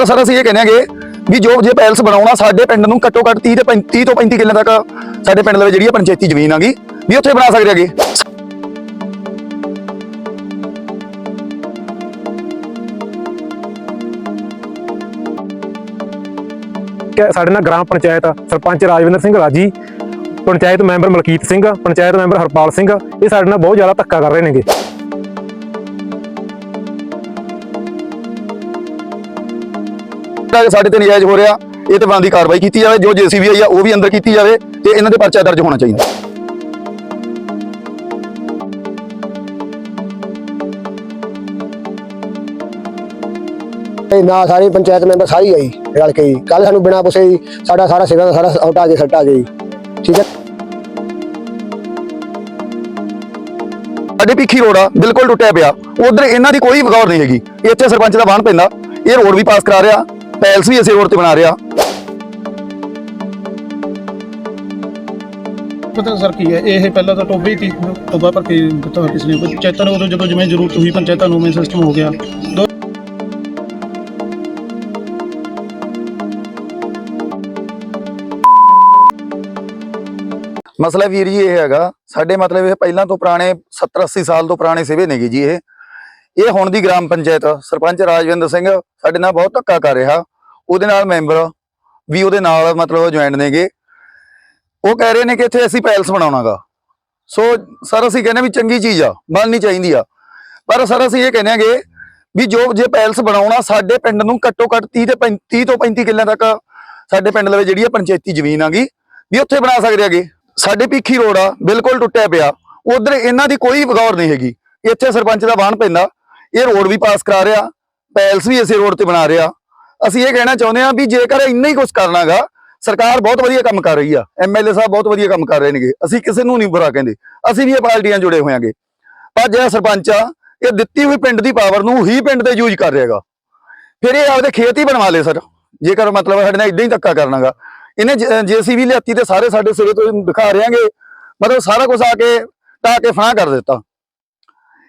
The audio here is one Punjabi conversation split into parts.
ਪਰ ਸਰ ਅਸੀਂ ਇਹ ਕਹਿੰਦੇ ਹਾਂਗੇ ਵੀ ਜੋ ਜੇ ਪੈਲਸ ਬਣਾਉਣਾ ਸਾਡੇ ਪਿੰਡ ਨੂੰ ਘੱਟੋ ਘੱਟ 30 ਤੇ 35 ਤੋਂ 35 ਕਿੱਲੇ ਤੱਕ ਸਾਡੇ ਪਿੰਡ ਦੇ ਵਿੱਚ ਜਿਹੜੀ ਆ ਪੰਚਾਇਤੀ ਜ਼ਮੀਨ ਆਗੀ, ਵੀ ਉੱਥੇ ਬਣਾ ਸਕਦੇ ਹੈਗੇ। ਸਾਡੇ ਨਾਲ ਗ੍ਰਾਮ ਪੰਚਾਇਤ ਸਰਪੰਚ ਰਾਜਵਿੰਦਰ ਸਿੰਘ ਰਾਜੀ, ਪੰਚਾਇਤ ਮੈਂਬਰ ਮਲਕੀਤ ਸਿੰਘ, ਪੰਚਾਇਤ ਮੈਂਬਰ ਹਰਪਾਲ ਸਿੰਘ, ਇਹ ਸਾਡੇ ਨਾਲ ਬਹੁਤ ਜ਼ਿਆਦਾ ਧੱਕਾ ਕਰ ਰਹੇ ਨੇਗੇ। ਜਿਹੜਾ ਕਿ ਸਾਡੇ ਤੇ ਨਜਾਇਜ਼ ਹੋ ਰਿਹਾ ਇਹ ਤੇ ਬਣਦੀ ਕਾਰਵਾਈ ਕੀਤੀ ਜਾਵੇ ਜੋ ਜੀਸੀਬੀ ਆਈ ਆ ਉਹ ਵੀ ਅੰਦਰ ਕੀਤੀ ਜਾਵੇ ਤੇ ਇਹਨਾਂ ਦੇ ਪਰਚਾ ਦਰਜ ਹੋਣਾ ਚਾਹੀਦਾ। ਇਹ ਨਾ ਸਾਰੀ ਪੰਚਾਇਤ ਮੈਂਬਰ ਸਾਰੀ ਆਈ ਰਲ ਕੇ ਕੱਲ ਸਾਨੂੰ ਬਿਨਾਂ ਪੁੱਛੇ ਹੀ ਸਾਡਾ ਸਾਰਾ ਸੇਵਾ ਦਾ ਸਾਰਾ ਹਟਾ ਕੇ ਸੱਟਾ ਗਈ ਠੀਕ ਹੈ? ਸਾਡੇ ਭਿੱਖੀ ਰੋਡ ਆ ਬਿਲਕੁਲ ਟੁੱਟਿਆ ਪਿਆ। ਉਧਰ ਇਹਨਾਂ ਦੀ ਕੋਈ ਵਿਗੌਰ ਨਹੀਂ ਹੈਗੀ। ਇੱਥੇ ਸਰਪੰਚ ਦਾ ਬਾਣ ਪੈਂਦਾ ਇਹ ਰੋਡ ਵੀ ਪਾਸ ਕਰਾ ਰਿਹਾ। ਪੈਲਸ ਵੀ ਇਸੇ ਰੋਡ ਤੇ ਬਣਾ ਰਿਹਾ। ਪਤਾ ਸਰ ਕੀ ਹੈ ਇਹ ਪਹਿਲਾਂ ਤਾਂ ਟੋਬੇ ਤੀ ਟੋਬਾ ਭਰ ਕੇ ਦਿੱਤਾ ਹੋਇਆ ਕਿਸੇ ਨੇ। ਪੰਚਾਇਤਾਂ ਨੂੰ ਉਦੋਂ ਜਦੋਂ ਜਿਵੇਂ ਜ਼ਰੂਰਤ ਹੋਈ ਪੰਚਾਇਤਾਂ ਨੂੰ ਉਵੇਂ ਸਿਸਟਮ ਹੋ ਗਿਆ। ਦੋ ਮਸਲਾ ਵੀਰ ਜੀ ਇਹ ਹੈਗਾ ਸਾਡੇ ਮਤਲਬ ਇਹ ਪਹਿਲਾਂ ਤੋਂ ਪੁਰਾਣੇ 70 80 ਸਾਲ ਤੋਂ ਪੁਰਾਣੇ ਸਿਵੇ ਨੇਗੇ ਜੀ ਇਹ। ਇਹ ਹੁਣ ਦੀ ਗ੍ਰਾਮ ਪੰਚਾਇਤ ਸਰਪੰਚ ਰਾਜਵਿੰਦਰ ਸਿੰਘ ਸਾਡੇ ਨਾਲ ਬਹੁਤ ਧੱਕਾ ਕਰ ਰਿਹਾ। ਉਹਦੇ ਨਾਲ ਮੈਂਬਰ ਵੀ ਉਹਦੇ ਨਾਲ ਮਤਲਬ ਜੁਆਇੰਟ ਨੇਗੇ। ਉਹ ਕਹਿ ਰਹੇ ਨੇ ਕਿ ਇੱਥੇ ਅਸੀਂ ਪੈਲਸ ਬਣਾਉਣਾਗਾ। ਸੋ ਸਰ ਅਸੀਂ ਕਹਿੰਦੇ ਵੀ ਚੰਗੀ ਚੀਜ਼ ਆ, ਬਣਨੀ ਚਾਹੀਦੀ ਆ। ਪਰ ਸਰ ਅਸੀਂ ਇਹ ਕਹਿੰਦੇ ਆਂਗੇ ਵੀ ਜੋ ਜੇ ਪੈਲਸ ਬਣਾਉਣਾ, ਸਾਡੇ ਪਿੰਡ ਨੂੰ ਘੱਟੋ ਘੱਟ 30 ਤੇ 35 ਤੋਂ 35 ਕਿੱਲਿਆਂ ਤੱਕ ਸਾਡੇ ਪਿੰਡ ਦੇ ਵਿੱਚ ਜਿਹੜੀ ਆ ਪੰਚਾਇਤੀ ਜ਼ਮੀਨ ਆਗੀ, ਵੀ ਉੱਥੇ ਬਣਾ ਸਕਦੇ ਆਗੇ ਸਾਡੇ ਭਿੱਖੀ ਰੋਡ ਆ, ਬਿਲਕੁਲ ਟੁੱਟਿਆ ਪਿਆ। ਉਧਰ ਇਹਨਾਂ ਦੀ ਕੋਈ ਗੌਰ ਨਹੀਂ ਹੈਗੀ। ਇੱਥੇ ਸਰਪੰਚ ਦਾ ਬਾਣ ਪੈਂਦਾ। ਇਹ ਰੋਡ ਵੀ ਪਾਸ ਕਰਾ ਰਿਹਾ, ਪੈਲਸ ਵੀ ਇਸੇ ਰੋਡ ਤੇ ਬਣਾ ਰਿਹਾ। ਅਸੀਂ ਇਹ ਕਹਿਣਾ ਚਾਹੁੰਦੇ ਹਾਂ ਵੀ ਜੇਕਰ ਇੰਨਾ ਹੀ ਕੁਝ ਕਰਨਾਗਾ, ਸਰਕਾਰ ਬਹੁਤ ਵਧੀਆ ਕੰਮ ਕਰ ਰਹੀ ਆ ਐਮਐਲਏ ਸਾਹਿਬ ਬਹੁਤ ਵਧੀਆ ਕੰਮ ਕਰ ਰਹੇ ਨੇਗੇ, ਅਸੀਂ ਕਿਸੇ ਨੂੰ ਨਹੀਂ ਬੁਰਾ ਕਹਿੰਦੇ, ਅਸੀਂ ਵੀ ਇਹ ਪਾਰਟੀਆਂ ਜੁੜੇ ਹੋਇਆਂਗੇ। ਪਰ ਜਿਹੜਾ ਸਰਪੰਚ ਆ, ਇਹ ਦਿੱਤੀ ਹੋਈ ਪਿੰਡ ਦੀ ਪਾਵਰ ਨੂੰ ਹੀ ਪਿੰਡ ਤੇ ਯੂਜ਼ ਕਰ ਰਿਹਾਗਾ। ਫਿਰ ਇਹ ਆਪਦੇ ਖੇਤ ਹੀ ਬਣਵਾ ਲੇ ਸਰ, ਜੇਕਰ ਮਤਲਬ ਸਾਡੇ ਨਾਲ ਇਦਾਂ ਹੀ ਧੱਕਾ ਕਰਨਾਗਾ। ਇਹਨੇ ਜੀਸੀਬੀ ਲਿਆਤੀ ਤੇ ਸਾਰੇ ਸਾਡੇ ਸਿਰੇ ਤੋਂ ਦਿਖਾ ਰਿਆਂਗੇ ਮਤਲਬ ਸਾਰਾ ਕੁਝ ਆ ਕੇ ਟਾ ਕੇ ਫਾਂ ਕਰ ਦਿੱਤਾ।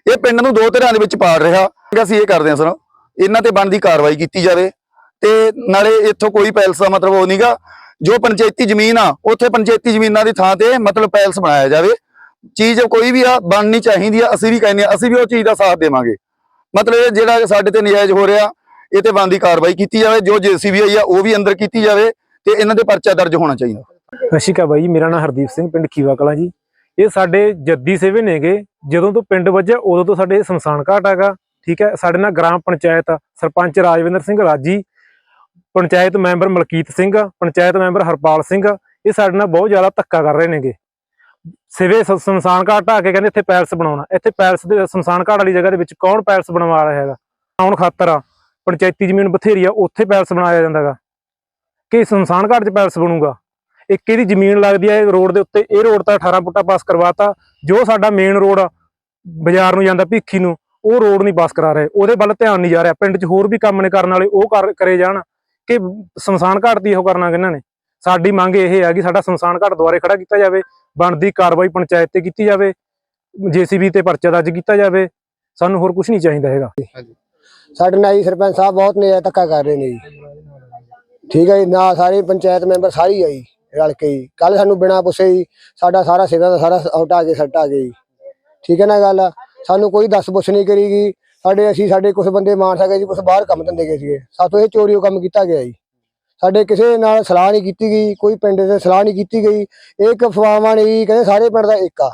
ਇਹ ਪਿੰਡ ਨੂੰ ਦੋ ਧਿਰਾਂ ਦੇ ਵਿੱਚ ਪਾੜ ਰਿਹਾ। ਅਸੀਂ ਇਹ ਕਰਦੇ ਹਾਂ ਸਰ ਇਹਨਾਂ ਤੇ ਬਣਦੀ ਕਾਰਵਾਈ ਕੀਤੀ ਜਾਵੇ ਤੇ ਨਾਲੇ ਇੱਥੋਂ ਕੋਈ ਪੈਲਸ ਦਾ ਮਤਲਬ ਉਹ ਨਹੀਂਗਾ। ਜੋ ਪੰਚਾਇਤੀ ਜ਼ਮੀਨ ਆ, ਉੱਥੇ ਪੰਚਾਇਤੀ ਜ਼ਮੀਨਾਂ ਦੀ ਥਾਂ ਤੇ ਮਤਲਬ ਪੈਲਸ ਬਣਾਇਆ ਜਾਵੇ। ਚੀਜ਼ ਕੋਈ ਵੀ ਆ, ਬਣਨੀ ਚਾਹੀਦੀ ਆ, ਅਸੀਂ ਵੀ ਕਹਿੰਦੇ ਆ ਅਸੀਂ ਵੀ ਉਹ ਚੀਜ਼ ਦਾ ਸਾਥ ਦੇਵਾਂਗੇ। ਮਤਲਬ ਜਿਹੜਾ ਸਾਡੇ ਤੇ ਨਜਾਇਜ਼ ਹੋ ਰਿਹਾ, ਇਹ ਤੇ ਬਣਦੀ ਕਾਰਵਾਈ ਕੀਤੀ ਜਾਵੇ, ਜੋ ਜੀਸੀਬੀ ਆਈ ਆ, ਉਹ ਵੀ ਅੰਦਰ ਕੀਤੀ ਜਾਵੇ ਤੇ ਇਹਨਾਂ ਦੇ ਪਰਚਾ ਦਰਜ ਹੋਣਾ ਚਾਹੀਦਾ। ਸਤਿ ਸ਼੍ਰੀ ਅਕਾਲ ਬਾਈ ਮੇਰਾ ਨਾਮ ਹਰਦੀਪ ਸਿੰਘ, ਪਿੰਡ ਖੀਵਾ ਕਲਾਂ ਜੀ। ਇਹ ਸਾਡੇ ਜੱਦੀ ਸੇਵੇ ਨੇਗੇ ਜਦੋਂ ਤੋਂ ਪਿੰਡ ਵੱਜਿਆ, ਉਦੋਂ ਤੋਂ ਸਾਡੇ ਸਮਸਾਨ ਘਾਟ ਹੈਗਾ, ਠੀਕ ਹੈ? ਸਾਡੇ ਨਾਲ ਗ੍ਰਾਮ ਪੰਚਾਇਤ ਸਰਪੰਚ ਰਾਜਵਿੰਦਰ ਸਿੰਘ ਰਾਜੀ ਪੰਚਾਇਤ ਮੈਂਬਰ ਮਲਕੀਤ ਸਿੰਘ, ਪੰਚਾਇਤ ਮੈਂਬਰ ਹਰਪਾਲ ਸਿੰਘ, ਇਹ ਸਾਡੇ ਨਾਲ ਬਹੁਤ ਜ਼ਿਆਦਾ ਧੱਕਾ ਕਰ ਰਹੇ ਨੇਗੇ। ਸਿਵੇ ਸਮਸਾਨ ਘਾਟ ਢਾਹ ਕੇ ਕਹਿੰਦੇ ਇੱਥੇ ਪੈਲਸ ਬਣਾਉਣਾ। ਇੱਥੇ ਪੈਲਸ ਦੇ, ਸਮਸਾਨ ਘਾਟ ਵਾਲੀ ਜਗ੍ਹਾ ਦੇ ਵਿੱਚ ਕੌਣ ਪੈਲਸ ਬਣਵਾ ਰਿਹਾ ਹੈਗਾ? ਆਉਣ ਖਾਤਰ ਆ। ਪੰਚਾਇਤੀ ਜ਼ਮੀਨ ਬਥੇਰੀ ਆ, ਉੱਥੇ ਪੈਲਸ ਬਣਾਇਆ ਜਾਂਦਾਗਾ ਕਿ ਸਮਸਾਨ ਘਾਟ 'ਚ ਪੈਲਸ ਬਣੂਗਾ? ਇੱਕ ਇਹਦੀ ਜ਼ਮੀਨ ਲੱਗਦੀ ਹੈ ਰੋਡ ਦੇ ਉੱਤੇ, ਇਹ ਰੋਡ ਤਾਂ 18 ਫੁੱਟਾ ਪਾਸ ਕਰਵਾਤਾ। ਜੋ ਸਾਡਾ ਮੇਨ ਰੋਡ ਬਾਜ਼ਾਰ ਨੂੰ ਜਾਂਦਾ ਭਿੱਖੀ ਨੂੰ, ਉਹ ਰੋਡ ਨਹੀਂ ਪਾਸ ਕਰਾ ਰਹੇ। ਉਹਦੇ ਵੱਲ ਧਿਆਨ ਨਹੀਂ ਜਾ ਰਿਹਾ। ਪਿੰਡ 'ਚ ਹੋਰ ਵੀ ਕੰਮ ਨੇ ਕਰਨ ਵਾਲੇ, ਉਹ ਕਰੇ ਜਾਣ। ਕਿ ਸਮਸਾਨ ਘਾਟ ਦੀ ਉਹ ਕਰਨਾ ਕਿਹਨਾਂ ਨੇ? ਸਾਡੀ ਮੰਗ ਇਹ ਹੈ ਕਿ ਸਾਡਾ ਸਮਸਾਨ ਘਾਟ ਦੁਆਰੇ ਖੜਾ ਕੀਤਾ ਜਾਵੇ, ਬਣਦੀ ਕਾਰਵਾਈ ਪੰਚਾਇਤ ਤੇ ਕੀਤੀ ਜਾਵੇ, ਜੀਸੀਬੀ ਤੇ ਪਰਚਾ ਦਰਜ ਕੀਤਾ ਜਾਵੇ। ਸਾਨੂੰ ਹੋਰ ਕੁਝ ਨਹੀਂ ਚਾਹੀਦਾ ਹੈਗਾ। ਸਾਡੇ ਨਾਲ ਜੀ ਸਰਪੰਚ ਸਾਹਿਬ ਬਹੁਤ ਨੇ ਧੱਕਾ ਕਰ ਰਹੇ ਨੇ ਜੀ। ਠੀਕ ਹੈ ਜੀ ਨਾ ਸਾਰੇ ਪੰਚਾਇਤ ਮੈਂਬਰ ਸਾਰੀ ਆਈ ਰਲ ਕੇ ਕੱਲ ਸਾਨੂੰ ਬਿਨਾਂ ਪੁੱਛੇ ਹੀ ਸਾਡਾ ਸਾਰਾ ਸੇਵਾ ਦਾ ਸਾਰਾ ਹਟਾ ਕੇ ਸੱਟਾ ਗਈ ਠੀਕ ਹੈ ਨਾ ਗੱਲ? ਸਾਨੂੰ ਕੋਈ ਦੱਸ ਪੁੱਛ ਨਹੀਂ ਕਰੀਗੀ ਸਾਡੇ, ਅਸੀਂ ਸਾਡੇ ਕੁਝ ਬੰਦੇ ਮਾਰ ਸਕੇ ਜੀ ਕੁਝ ਬਾਹਰ ਕੰਮ ਧੰਦੇ ਗਏ ਸੀਗੇ। ਸਾਤੋਂ ਇਹ ਚੋਰੀਓ ਕੰਮ ਕੀਤਾ ਗਿਆ ਜੀ। ਸਾਡੇ ਕਿਸੇ ਨਾਲ ਸਲਾਹ ਨਹੀਂ ਕੀਤੀ ਗਈ, ਕੋਈ ਪਿੰਡ ਦੇ ਸਲਾਹ ਨਹੀਂ ਕੀਤੀ ਗਈ। ਇਹ ਇੱਕ ਅਫਵਾਹਾਂ ਨੇ ਜੀ, ਕਹਿੰਦੇ ਸਾਰੇ ਪਿੰਡ ਦਾ ਏਕਾ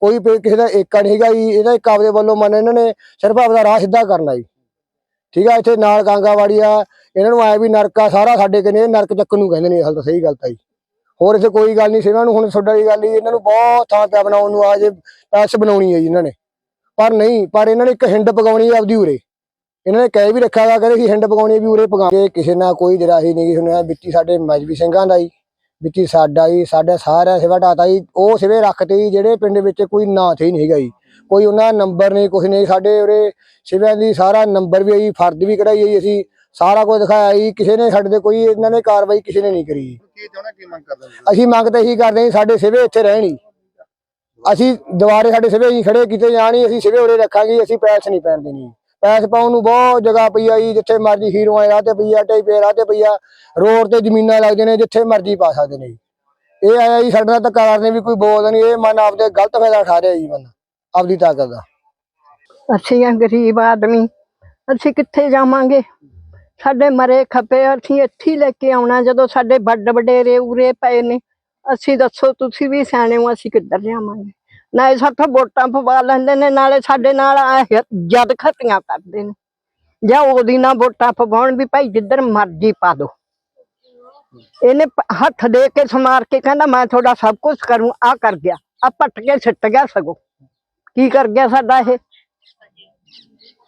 ਕੋਈ ਪਿੰ- ਕਿਸੇ ਦਾ ਏਕਾ ਨਹੀਂ ਹੈਗਾ ਜੀ। ਇਹਦਾ ਇੱਕ ਆਪਦੇ ਵੱਲੋਂ ਮਨ ਇਹਨਾਂ ਨੇ ਸਿਰਫ ਆਪਦਾ ਰਾਹ ਸਿੱਧਾ ਕਰਨਾ ਜੀ। ਠੀਕ ਆ, ਇੱਥੇ ਨਾਲ ਕਾਂਗਾਵਾੜੀ ਆ। ਇਹਨਾਂ ਨੂੰ ਆਇਆ ਵੀ ਨਰਕ ਆ, ਸਾਰਾ ਸਾਡੇ ਕਹਿੰਦੇ ਨਰਕ ਚੱਕਣ ਨੂੰ ਕਹਿੰਦੇ ਨੇ ਹਾਲ ਤਾਂ ਸਹੀ ਗੱਲ ਤਾਂ ਜੀ। ਹੋਰ ਇੱਥੇ ਕੋਈ ਗੱਲ ਨਹੀਂ ਸੀ ਇਹਨਾਂ ਨੂੰ ਹੁਣ ਤੁਹਾਡਾ ਦੀ ਗੱਲ ਹੀ, ਇਹਨਾਂ ਨੂੰ ਬਹੁਤ ਥਾਂ ਪਿਆ ਬਣਾਉਣ ਨੂੰ ਆ ਜੇ ਪੈਸ ਬਣਾਉਣੀ ਹੈ ਜੀ ਇਹਨਾਂ ਨੇ। ਪਰ ਨਹੀਂ, ਪਰ ਇਹਨਾਂ ਨੇ ਇੱਕ ਹਿੰਡ ਪਕਾਉਣੀ ਹੈ ਆਪਦੀ ਉਰੇ। ਇਹਨਾਂ ਨੇ ਕਹਿ ਵੀ ਰੱਖਿਆ ਵਾ ਕਹਿੰਦੇ ਸੀ ਹਿੰਡ ਪਕਾਉਣੀ ਵੀ ਉਰੇ ਪਕਾਉਂਦੇ ਕਿਸੇ ਨਾਲ ਕੋਈ ਜਰਾਹੀ ਨਹੀਂ ਸੁਣਿਆ ਵਿੱਚੀ ਸਾਡੇ ਮਜਬੀ ਸਿੰਘਾਂ ਦਾ ਜੀ, ਵਿੱਚੀ ਸਾਡਾ ਜੀ, ਸਾਡਾ ਸਾਰਾ ਸਿਵਾ ਢਾਤਾ ਜੀ। ਉਹ ਸਿਵੇ ਰੱਖਤੇ ਜੀ, ਜਿਹੜੇ ਪਿੰਡ ਵਿੱਚ ਕੋਈ ਨਾਂ ਤੇ ਨਹੀਂ ਹੈਗਾ ਜੀ। ਕੋਈ ਉਹਨਾਂ ਦਾ ਨੰਬਰ ਨਹੀਂ ਕੁਝ ਨਹੀਂ, ਸਾਡੇ ਉਰੇ ਸਿਵਿਆਂ ਦੀ ਸਾਰਾ ਨੰਬਰ ਵੀ ਆਈ ਫਰਦ ਵੀ ਕਢਾਈ ਆਈ ਅਸੀਂ। ਸਾਰਾ ਕੁਝ ਦਿਖਾਇਆ ਜੀ ਕਿਸੇ ਨੇ ਸਾਡੇ ਤੇ ਕੋਈ ਇਹਨਾਂ ਨੇ ਕਾਰਵਾਈ ਕਿਸੇ ਨੇ ਨਹੀਂ ਕਰੀ ਜੀ। ਕੀ ਚਾਹੁੰਦਾ ਕੀ ਮੰਗ ਕਰਦਾ ਅਸੀਂ ਮੰਗ ਤਾਂ ਇਹੀ ਕਰਦੇ ਹਾਂ ਜੀ, ਸਾਡੇ ਸਿਵੇ ਇੱਥੇ ਰਹਿਣ ਹੀ ਅਸੀਂ ਦੁਬਾਰੇ ਸਾਡੇ ਸਿਵੇ ਹੀ ਖੜੇ ਕੀਤੇ ਜਾਣ ਹੀ ਅਸੀਂ ਸਿਵੇ ਉਰੇ ਰੱਖਾਂਗੇ ਅਸੀਂ ਪੈਲਸ ਨਹੀਂ ਪੈਣ ਦੇਣੀ ਪੈਸੇ ਪਾਉਣ ਨੂੰ ਬਹੁਤ ਜਗ੍ਹਾ ਪਈ ਆ ਜੀ ਜਿੱਥੇ ਮਰਜ਼ੀ ਹੀਰੋਆਂ ਰਾਹ ਤੇ ਪਈ ਆ ਟੇਪੇ ਰਾਹ ਤੇ ਪਈ ਆ ਰੋਡ ਤੇ ਜ਼ਮੀਨਾਂ ਲੱਗਦੇ ਨੇ ਜਿੱਥੇ ਮਰਜ਼ੀ ਪਾ ਸਕਦੇ ਨੇ ਜੀ। ਇਹ ਆਇਆ ਜੀ ਸਾਡੇ ਨਾਲ ਧੱਕਾ ਕਰਨੇ ਵੀ ਕੋਈ ਬੋਲਦਾ ਨਹੀਂ ਇਹ ਮਨ ਆਪਦੇ ਗਲਤ ਫਾਇਦਾ ਉਠਾ ਰਿਹਾ ਜੀ ਮਨ ਆਪਦੀ ਤਾਕਤ ਦਾ। ਅਸੀਂ ਆ ਗਰੀਬ ਆਦਮੀ ਅਸੀਂ ਕਿੱਥੇ ਜਾਵਾਂਗੇ? ਸਾਡੇ ਮਰੇ ਖਪੇ ਅਸੀਂ ਇੱਥੇ ਲੈ ਕੇ ਆਉਣਾ ਜਦੋਂ ਸਾਡੇ ਵੱਡ ਵਡੇਰੇ ਉਰੇ ਪਏ ਨੇ। ਅਸੀਂ ਦੱਸੋ ਤੁਸੀਂ ਵੀ ਸਿਆਣੇ ਹੋ ਅਸੀਂ ਕਿੱਧਰ ਜਾਵਾਂਗੇ? ਨਾਲੇ ਸਾਥੋਂ ਵੋਟਾਂ ਪਵਾ ਲੈਂਦੇ ਨੇ ਨਾਲੇ ਸਾਡੇ ਨਾਲ ਜਦ ਖਤੀਆਂ ਕਰਦੇ ਨੇ। ਜਾਂ ਉਹਦੀ ਨਾ ਵੋਟਾਂ ਪਵਾਉਣ ਵੀ ਭਾਈ ਜਿੱਧਰ ਮਰਜ਼ੀ ਪਾ ਦੋ। ਇਹਨੇ ਹੱਥ ਦੇ ਕੇ ਸਮਾਰ ਕੇ ਕਹਿੰਦਾ ਮੈਂ ਤੁਹਾਡਾ ਸਭ ਕੁਝ ਕਰੂੰ ਆ ਕਰ ਗਿਆ। ਆ ਪੱਟ ਕੇ ਸਿੱਟ ਗਿਆ ਸਗੋਂ। ਕੀ ਕਰ ਗਿਆ ਸਾਡਾ ਇਹ?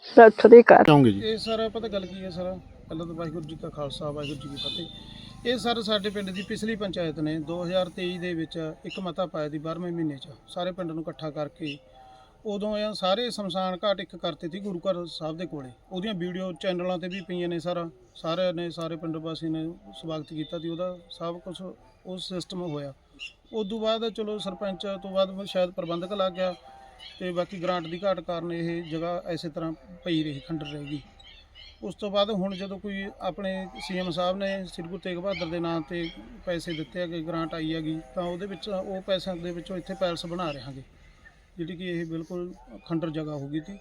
ਸਤਿ ਸ੍ਰੀ ਅਕਾਲ। ਇਹ ਸਰ ਪਤਾ ਗੱਲ ਕੀ ਹੈ ਸਰ? ਪਹਿਲਾਂ ਤਾਂ ਵਾਹਿਗੁਰੂ ਜੀ ਕਾ ਖਾਲਸਾ, ਵਾਹਿਗੁਰੂ ਜੀ ਕੀ ਫਤਿਹ। ਇਹ ਸਰ ਸਾਡੇ ਪਿੰਡ ਦੀ ਪਿਛਲੀ ਪੰਚਾਇਤ ਨੇ 2023 ਦੇ ਵਿੱਚ ਇੱਕ ਮਤਾ ਪਾਇਆ ਦੀ 12ਵੇਂ ਮਹੀਨੇ 'ਚ। ਸਾਰੇ ਪਿੰਡ ਨੂੰ ਇਕੱਠਾ ਕਰਕੇ ਉਦੋਂ ਇਹ ਸਾਰੇ ਸ਼ਮਸ਼ਾਨ ਘਾਟ ਇੱਕ ਕਰਤੇ ਸੀ ਗੁਰੂ ਘਰ ਸਾਹਿਬ ਦੇ ਕੋਲੇ। ਉਹਦੀਆਂ ਵੀਡੀਓ ਚੈਨਲਾਂ ਤੇ ਵੀ ਪਈਆਂ ਨੇ ਸਾਰਾ। ਸਾਰਿਆਂ ਨੇ, ਸਾਰੇ ਪਿੰਡ ਵਾਸੀ ਨੇ ਸਵਾਗਤ ਕੀਤਾ ਸੀ। ਉਹਦਾ ਸਭ ਕੁਝ ਉਸ ਸਿਸਟਮ ਹੋਇਆ। ਉਸ ਤੋਂ ਬਾਅਦ ਚਲੋ ਸਰਪੰਚ ਤੋਂ ਬਾਅਦ ਸ਼ਾਇਦ ਪ੍ਰਬੰਧਕ ਲੱਗ ਗਿਆ ਤੇ ਬਾਕੀ ਗ੍ਰਾਂਟ ਦੀ ਘਾਟ ਕਾਰਨ ਇਹ ਜਗ੍ਹਾ ਐਸੇ ਤਰ੍ਹਾਂ ਪਈ ਰਹੀ, ਖੰਡਰ ਰਹੇਗੀ ਉਸ ਤੋਂ ਬਾਅਦ ਹੁਣ ਜਦੋਂ ਕੋਈ ਆਪਣੇ ਸੀਐਮ ਸਾਹਿਬ ਨੇ ਸ੍ਰੀ ਗੁਰੂ ਤੇਗ ਬਹਾਦਰ ਦੇ ਨਾਂ ਤੇ ਪੈਸੇ ਦਿੱਤੇ ਹੈਗੇ ਗ੍ਰਾਂਟ ਆਈ ਹੈਗੀ, ਤਾਂ ਉਹਦੇ ਵਿੱਚ ਉਹ ਪੈਸਿਆਂ ਦੇ ਵਿੱਚੋਂ ਇੱਥੇ ਪੈਲਸ ਬਣਾ ਰਹੇ ਹਾਂਗੇ ਜਿਹੜੀ ਕਿ ਇਹ ਬਿਲਕੁਲ ਖੰਡਰ ਜਗ੍ਹਾ ਹੋ ਗਈ ਤੀ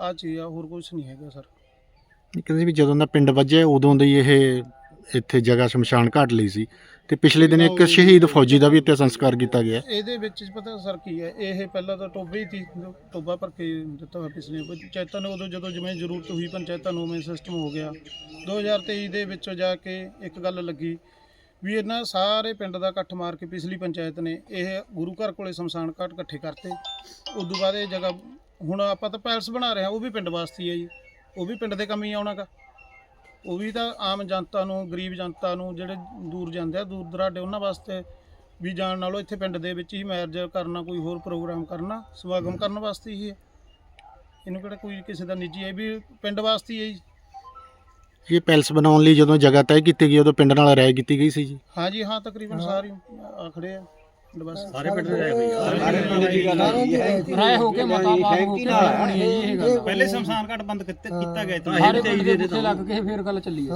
ਆ ਚੀਜ਼ ਆ, ਹੋਰ ਕੁਝ ਨਹੀਂ ਹੈਗਾ, ਸਰ। ਕਹਿੰਦੇ ਵੀ ਜਦੋਂ ਦਾ ਪਿੰਡ ਵੱਜਿਆ, ਉਦੋਂ ਦੀ ਇਹ ਇੱਥੇ ਜਗ੍ਹਾ ਸ਼ਮਸ਼ਾਨ ਘਾਟ ਲਈ ਸੀ ਤੇ ਪਿਛਲੇ ਦਿਨ ਇੱਕ ਸ਼ਹੀਦ ਫੌਜੀ ਦਾ ਵੀ ਇੱਥੇ ਸੰਸਕਾਰ ਕੀਤਾ ਗਿਆ। ਇਹਦੇ ਵਿੱਚ ਪਤਾ ਸਰ ਕੀ ਹੈ ਇਹ ਪਹਿਲਾਂ ਤਾਂ ਟੋਬੇ ਹੀ ਸੀ ਟੋਬਾ ਭਰ ਕੇ ਦਿੱਤਾ ਹੋਇਆ ਪਿਛਲੇ ਪੰਚਾਇਤਾਂ ਨੇ ਉਦੋਂ ਜਦੋਂ ਜਿਵੇਂ ਜ਼ਰੂਰਤ ਹੋਈ ਪੰਚਾਇਤਾਂ ਨੂੰ ਉਵੇਂ ਸਿਸਟਮ ਹੋ ਗਿਆ। 2023 ਦੇ ਵਿੱਚੋਂ ਜਾ ਕੇ ਇੱਕ ਗੱਲ ਲੱਗੀ ਵੀ ਇਹਨਾਂ ਸਾਰੇ ਪਿੰਡ ਦਾ ਇਕੱਠ ਮਾਰ ਕੇ ਪਿਛਲੀ ਪੰਚਾਇਤ ਨੇ ਇਹ ਗੁਰੂ ਘਰ ਕੋਲੇ ਸ਼ਮਸ਼ਾਨ ਘਾਟ ਇਕੱਠੇ ਕਰਤੇ। ਉਸ ਤੋਂ ਬਾਅਦ ਇਹ ਜਗ੍ਹਾ ਹੁਣ ਆਪਾਂ ਤਾਂ ਪੈਲਸ ਬਣਾ ਰਹੇ ਹਾਂ ਉਹ ਵੀ ਪਿੰਡ ਵਾਸਤੇ ਹੀ ਹੈ ਜੀ। ਉਹ ਵੀ ਪਿੰਡ ਦੇ ਕੰਮ ਹੀ ਆਉਣਾਗਾ ਉਹ ਵੀ ਤਾਂ ਆਮ ਜਨਤਾ ਨੂੰ ਗਰੀਬ ਜਨਤਾ ਨੂੰ ਜਿਹੜੇ ਦੂਰ ਜਾਂਦੇ ਆ ਦੂਰ ਦਰਾਡੇ ਉਹਨਾਂ ਵਾਸਤੇ ਵੀ ਜਾਣ ਨਾਲੋਂ ਇੱਥੇ ਪਿੰਡ ਦੇ ਵਿੱਚ ਹੀ ਮੈਰਿਜ ਕਰਨਾ ਕੋਈ ਹੋਰ ਪ੍ਰੋਗਰਾਮ ਕਰਨਾ ਸਮਾਗਮ ਕਰਨ ਵਾਸਤੇ ਹੀ ਹੈ। ਇਹਨੂੰ ਕਿਹੜਾ ਕੋਈ ਕਿਸੇ ਦਾ ਨਿੱਜੀ ਹੈ ਵੀ ਪਿੰਡ ਵਾਸਤੇ ਹੀ ਹੈ ਜੀ। ਇਹ ਪੈਲਸ ਬਣਾਉਣ ਲਈ ਜਦੋਂ ਜਗ੍ਹਾ ਤੈਅ ਕੀਤੀ ਗਈ ਉਦੋਂ ਪਿੰਡ ਨਾਲ ਰਾਏ ਕੀਤੀ ਗਈ ਸੀ ਜੀ? ਹਾਂ ਜੀ ਹਾਂ। ਤਕਰੀਬਨ ਸਾਰੇ ਆ। ਖੜੇ ਆ। ਪਿੰਡ ਵਾਸਤੇ ਰਾਏ ਹੋ ਕੇ ਮਤਾ ਪਾਸ ਹੋ ਕੇ ਬਣੀ ਹੈ ਜੀ ਇਹ ਗੱਲ ਪਹਿਲੇ ਸ਼ਮਸ਼ਾਨ ਘਾਟ ਬੰਦ ਕੀਤਾ ਗਿਆ ਸਾਰੇ ਪਿੰਡ ਦੇ ਲੱਗ ਕੇ ਫੇਰ ਗੱਲ ਚੱਲੀ ਹੈ।